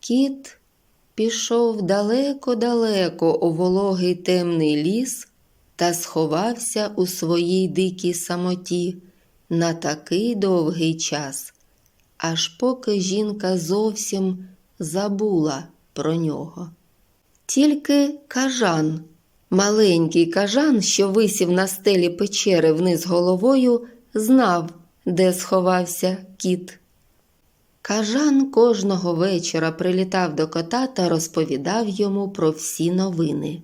Кіт пішов далеко-далеко у вологий темний ліс та сховався у своїй дикій самоті на такий довгий час, аж поки жінка зовсім забула про нього. Тільки кажан, маленький кажан, що висів на стелі печери вниз головою, знав, де сховався кіт. Кажан кожного вечора прилітав до кота та розповідав йому про всі новини.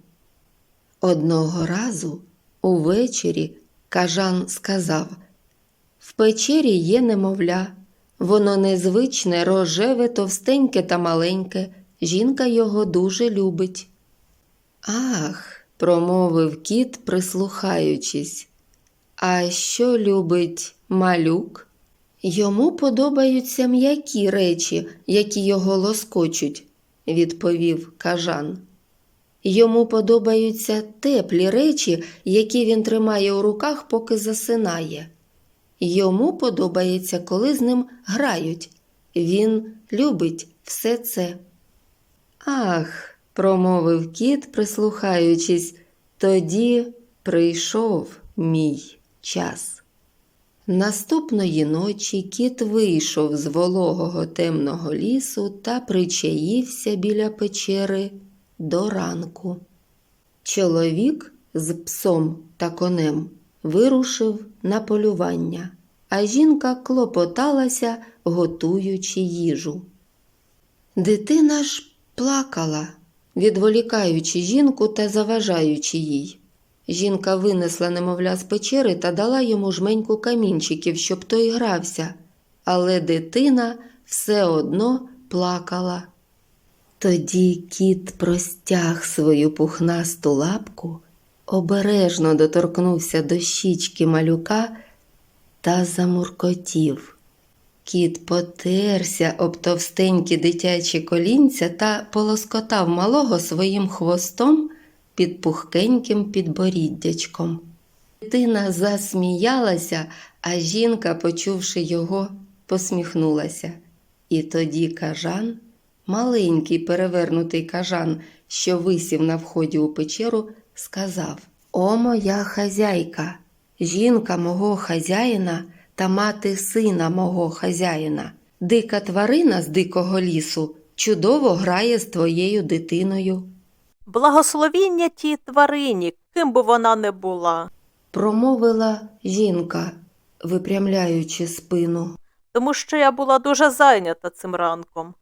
Одного разу увечері кажан сказав В печері є немовля, воно незвичне, рожеве, товстеньке та маленьке, жінка його дуже любить. Ах, промовив кіт, прислухаючись. А що любить малюк? Йому подобаються м'які речі, які його лоскочуть, відповів кажан. Йому подобаються теплі речі, які він тримає у руках, поки засинає. Йому подобається, коли з ним грають. Він любить все це. Ах, промовив кіт, прислухаючись, тоді прийшов мій час. Наступної ночі кіт вийшов з вологого темного лісу та причаївся біля печери до ранку. Чоловік з псом та конем вирушив на полювання, а жінка клопоталася, готуючи їжу. Дитина ж плакала, відволікаючи жінку та заважаючи їй. Жінка винесла немовля з печери та дала йому жменьку камінчиків, щоб той грався, але дитина все одно плакала. Тоді кіт простяг свою пухнасту лапку, обережно доторкнувся до щічки малюка та замуркотів. Кіт потерся об товстенькі дитячі колінця та полоскотав малого своїм хвостом під пухкеньким підборіддячком. Дитина засміялася, а жінка, почувши його, посміхнулася. І тоді кажан, маленький перевернутий кажан, що висів на вході у печеру, сказав: О, моя хазяйка, жінка мого хазяїна та мати сина мого хазяїна, дика тварина з дикого лісу чудово грає з твоєю дитиною. Благословіння тій тварині, ким би вона не була, промовила жінка, випрямляючи спину. тому що я була дуже зайнята цим ранком,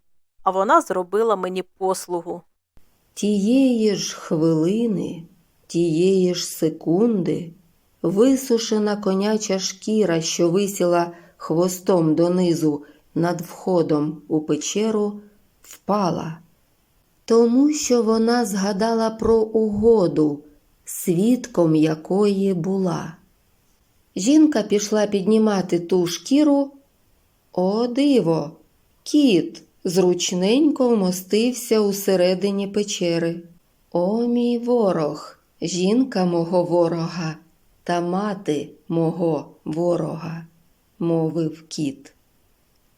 а вона зробила мені послугу. Тієї ж хвилини, тієї ж секунди, висушена коняча шкіра, що висіла хвостом донизу над входом у печеру, впала, тому що вона згадала про угоду, свідком якої була. Жінка пішла піднімати ту шкіру. О, диво! Кіт зручненько вмостився усередині печери. О, мій ворог, жінка мого ворога та мати мого ворога, мовив кіт.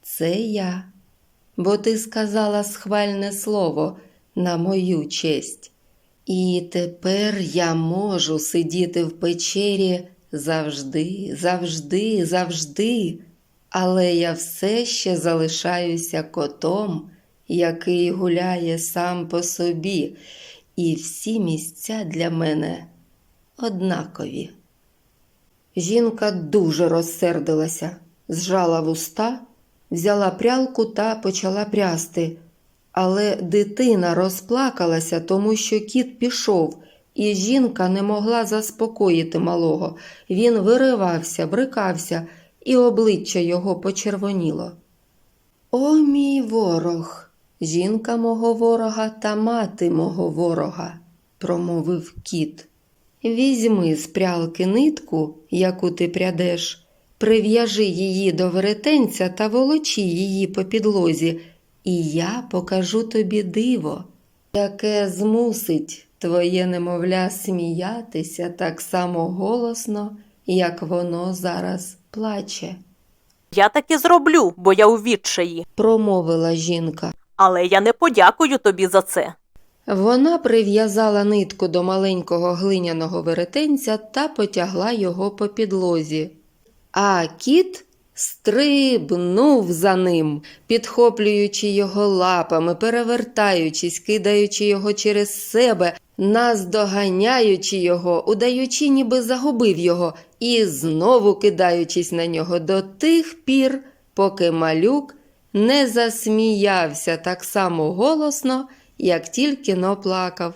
Це я, бо ти сказала схвальне слово на мою честь. І тепер я можу сидіти в печері завжди, завжди, завжди, але я все ще залишаюся котом, який гуляє сам по собі, і всі місця для мене однакові. Жінка дуже розсердилася, зжала вуста, взяла прялку та почала прясти. Але дитина розплакалася, тому що кіт пішов, і жінка не могла заспокоїти малого. Він виривався, брикався, і обличчя його почервоніло. О, мій ворог, жінка мого ворога та мати мого ворога, промовив кіт. Візьми з прялки нитку, яку ти прядеш, прив'яжи її до веретенця та волочи її по підлозі, і я покажу тобі диво, яке змусить твоє немовля сміятися так само голосно, як воно зараз плаче, Я так і зроблю, бо я у відчаї. промовила жінка. Але я не подякую тобі за це. Вона прив'язала нитку до маленького глиняного веретенця та потягла його по підлозі. А кіт стрибнув за ним, підхоплюючи його лапами, перевертаючись, кидаючи його через себе, наздоганяючи його, удаючи, ніби загубив його, і знову кидаючись на нього до тих пір, поки малюк не засміявся так само голосно, як тільки но плакав.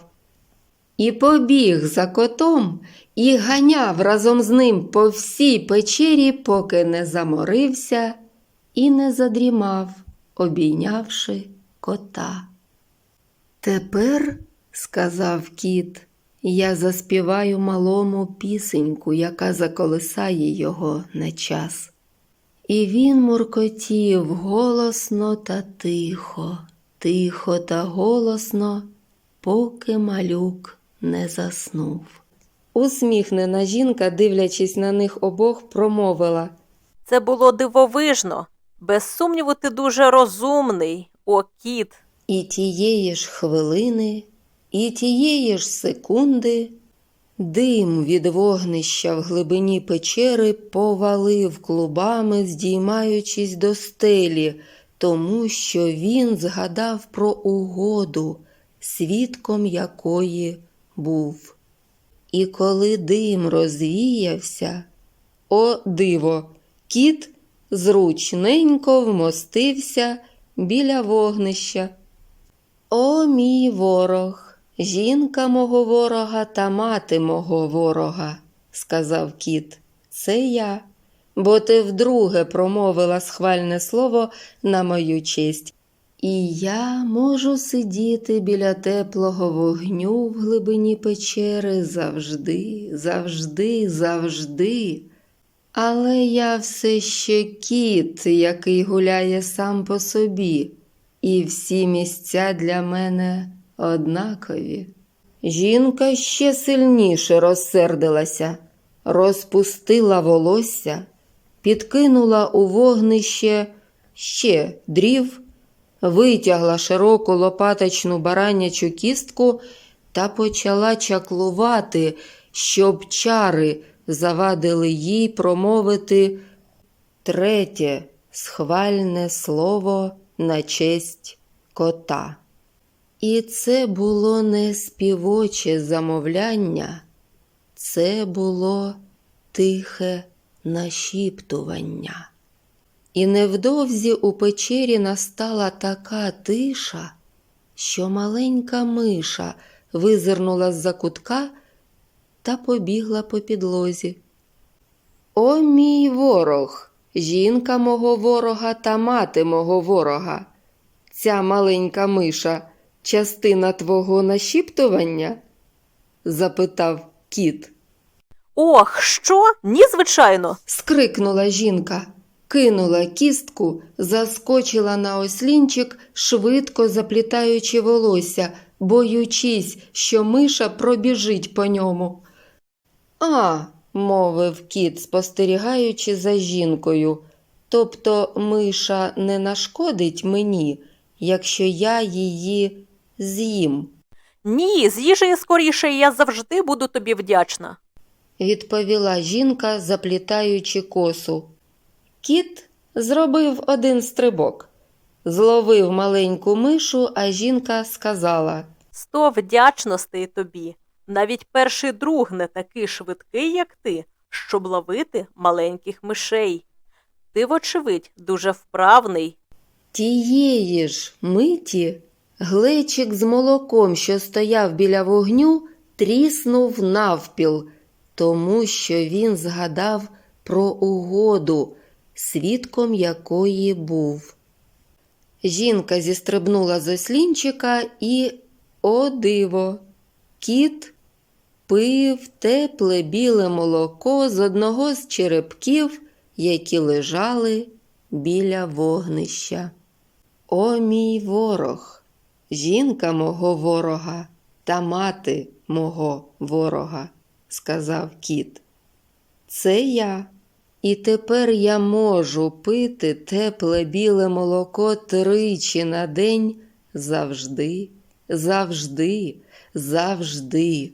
І побіг за котом і ганяв разом з ним по всій печері, поки не заморився і не задрімав, обійнявши кота. Тепер, сказав кіт, я заспіваю малому пісеньку, яка заколисає його на час. І він муркотів голосно та тихо, тихо та голосно, поки малюк не заснув. Усміхнена жінка, дивлячись на них обох, промовила Це було дивовижно. Без сумніву, ти дуже розумний, о кіт. І тієї ж хвилини, і тієї ж секунди дим від вогнища в глибині печери повалив клубами, здіймаючись до стелі, тому що він згадав про угоду, свідком якої був. І коли дим розвіявся, о диво, кіт зручненько вмостився біля вогнища. О, мій ворог, жінка мого ворога та мати мого ворога, сказав кіт. Це я, бо ти вдруге промовила схвальне слово на мою честь. І я можу сидіти біля теплого вогню в глибині печери завжди, завжди, завжди. Але я все ще кіт, який гуляє сам по собі, і всі місця для мене однакові. Жінка ще сильніше розсердилася, розпустила волосся, підкинула у вогнище ще дрів, витягла широку лопаточну баранячу кістку та почала чаклувати, щоб чари завадили їй промовити третє схвальне слово на честь кота. І це було не співоче замовляння, це було тихе нашіптування. І невдовзі у печері настала така тиша, що маленька миша визирнула з-за кутка та побігла по підлозі. О, мій ворог, жінка мого ворога та мати мого ворога. Ця маленька миша частина твого нашіптування? запитав кіт. Ох, що? Ні, звичайно. Скрикнула жінка, кинула кістку, заскочила на ослінчик, швидко заплітаючи волосся, боючись, що миша пробіжить по ньому. А, мовив кіт, спостерігаючи за жінкою. Тобто миша не нашкодить мені, якщо я її з'їм, Ні, з їжею скоріше, я завжди буду тобі вдячна. відповіла жінка, заплітаючи косу. Кіт зробив один стрибок, зловив маленьку мишу, а жінка сказала Сто вдячностей тобі. Навіть перший друг не такий швидкий, як ти, щоб ловити маленьких мишей. Ти, вочевидь, дуже вправний. Тієї ж миті глечик з молоком, що стояв біля вогню, тріснув навпіл, тому що він згадав про угоду, свідком якої був. Жінка зістрибнула з ослінчика і, о диво, кіт пив тепле біле молоко з одного з черепків, які лежали біля вогнища. О, мій ворог, жінка мого ворога та мати мого ворога, сказав кіт. Це я, і тепер я можу пити тепле біле молоко тричі на день завжди, завжди, завжди.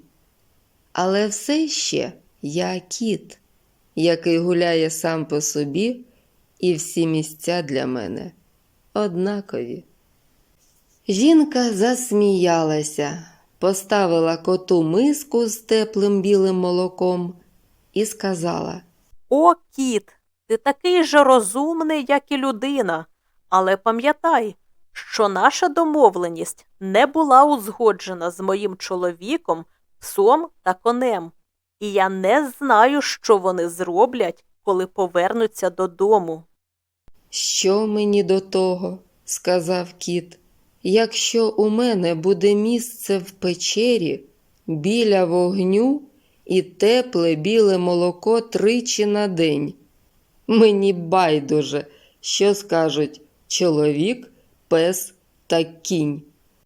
Але все ще я кіт, який гуляє сам по собі, і всі місця для мене однакові. Жінка засміялася, поставила коту миску з теплим білим молоком і сказала О, кіт, ти такий же розумний, як і людина. Але пам'ятай, що наша домовленість не була узгоджена з моїм чоловіком, псом та конем, і я не знаю, що вони зроблять, коли повернуться додому. Що мені до того? сказав кіт. Якщо у мене буде місце в печері біля вогню і тепле біле молоко тричі на день. Мені байдуже, що скажуть чоловік, пес та кінь.